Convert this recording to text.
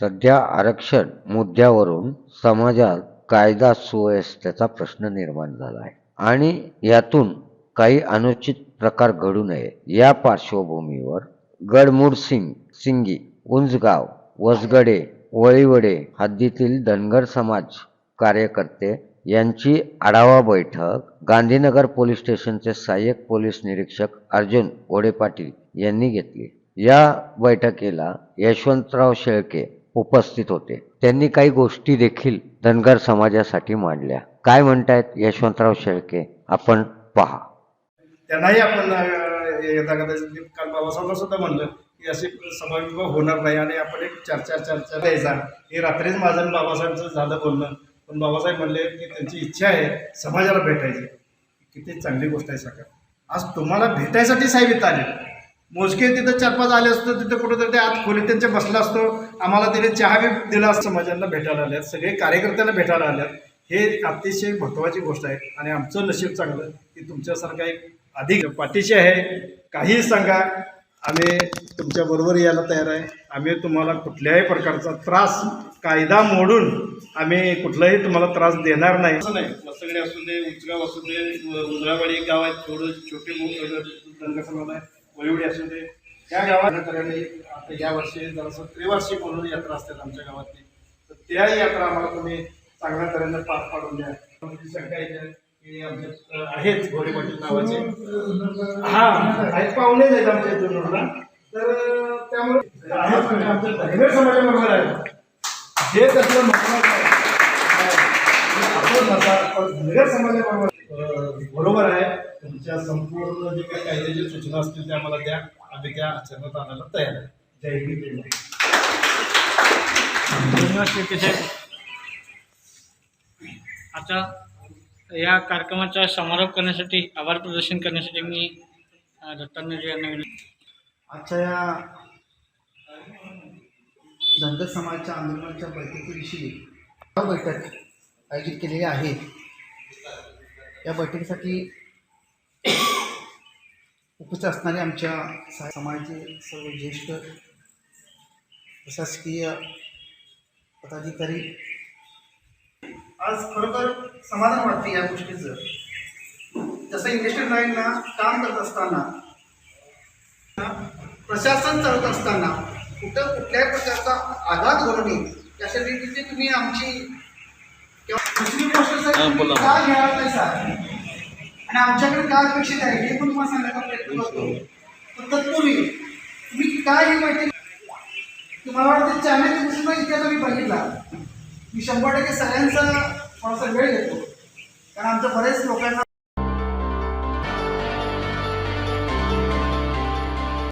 सध्या आरक्षण मुद्द्यावरून समाजात कायदा सुव्यवस्थेचा प्रश्न निर्माण झाला आहे. आणि यातून काही अनुचित प्रकार घडू नये. या पार्श्वभूमीवर गडमुडसिंग सिंगी उंचगाव वसगडे वळीवडे हद्दीतील धनगर समाज कार्यकर्ते यांची आढावा बैठक गांधीनगर पोलीस स्टेशनचे सहाय्यक पोलीस निरीक्षक अर्जुन ओढे पाटील यांनी घेतली. या बैठकीला यशवंतराव शेळके उपस्थित होते. त्यांनी काही गोष्टी देखील धनगर समाजासाठी मांडल्या. काय म्हणतायत यशवंतराव शेळके? आपण पहा. त्यांनाही आपण यदा कदाचित काल बाबासाहेबांना सुद्धा म्हणलं की असे सभाविभाग होणार नाही आणि आपण एक चर्चा चर्चा द्यायचा. हे रात्रीच माझं आणि बाबासाहेबचं झालं बोलणं. पण बाबासाहेब म्हणले की त्यांची इच्छा आहे समाजाला भेटायची. किती चांगली गोष्ट आहे सगळं आज तुम्हाला भेटायसाठी साहेब इथं आले मोजके तिथं चार पाच आले असतो तिथं कुठंतरी ते आत खोलीत त्यांच्या बसला असतो. आम्हाला तिने चहा बी दिला असतो समाजाला भेटायला आल्यात सगळे कार्यकर्त्यांना भेटायला आल्यात. हे एक अतिशय महत्त्वाची गोष्ट आहे आणि आमचं नशीब चांगलं की तुमच्यासारखा एक अधिक पाठीशी आहे. काहीही सांगा आम्ही तुमच्याबरोबर यायला तयार आहे. आम्ही तुम्हाला कुठल्याही प्रकारचा त्रास कायदा मोडून आम्ही कुठलाही तुम्हाला त्रास देणार नाही. असं नाही. वसगडे असू दे उचगाव असू दे उ- गाव आहेत थोडं छोटे दंगसमान आहे. वळिवडी असू दे. त्या गावात तऱ्हेने आता या वर्षी जरासं त्रिवार्षिक म्हणून यात्रा असतात आमच्या गावातली. तर त्या यात्रा आम्हाला तुम्ही चांगल्या तऱ्हेने पार पाडून द्या. शंका आहे की आमचे आहेत घोडे पाटील नावाचे. हा आहेत पाहुणे आहेत आमच्या इथून तर त्यामुळे आहेत म्हणजे आमच्या धनगर समाजाबरोबर आहे हे त्यातलं महत्वाचं आहे. आपण नसा पण धनगर समाजाबरोबर बरोबर आहे. तुमच्या संपूर्ण जे काही कायद्याच्या सूचना असतील त्या आम्हाला द्या. आम्ही त्या आचरणात आणायला तयार आहे. जय हिंद जय आता या कार्यक्रमाचा समारोप करण्यासाठी आभार प्रदर्शन करण्यासाठी मी दत्तात्रय यांना विनंती आजच्या या धनगर समाजाच्या आंदोलनाच्या बैठकीविषयी बैठक आयोजित केलेली आहे. या बैठकीसाठी उपस्थित असणारे आमच्या समाजाचे सर्व ज्येष्ठ प्रशासकीय पदाधिकारी. आज खरोखर समाधान वाटते या गोष्टीचं. जसं इंडस्ट्रियल लाईनला काम करत असताना प्रशासन चालत असताना कुठं कुठल्याही प्रकारचा आघात होऊ नये यासाठी तिथे तुम्ही आमची किंवा दुसरी गोष्ट सर का घेणार नाही सर आणि आमच्याकडे काय अपेक्षित आहे हे पण तुम्हाला सांगायचा प्रयत्न करतो पण तत्पूर्वी तुम्ही काय ही माहिती तुम्हाला वाटतं चॅनलच्या गोष्टींना इतिहास मी बघितला. मी शंभर टक्के सगळ्यांचा थोडासा वेळ घेतो. कारण आमच्या बरेच लोकांना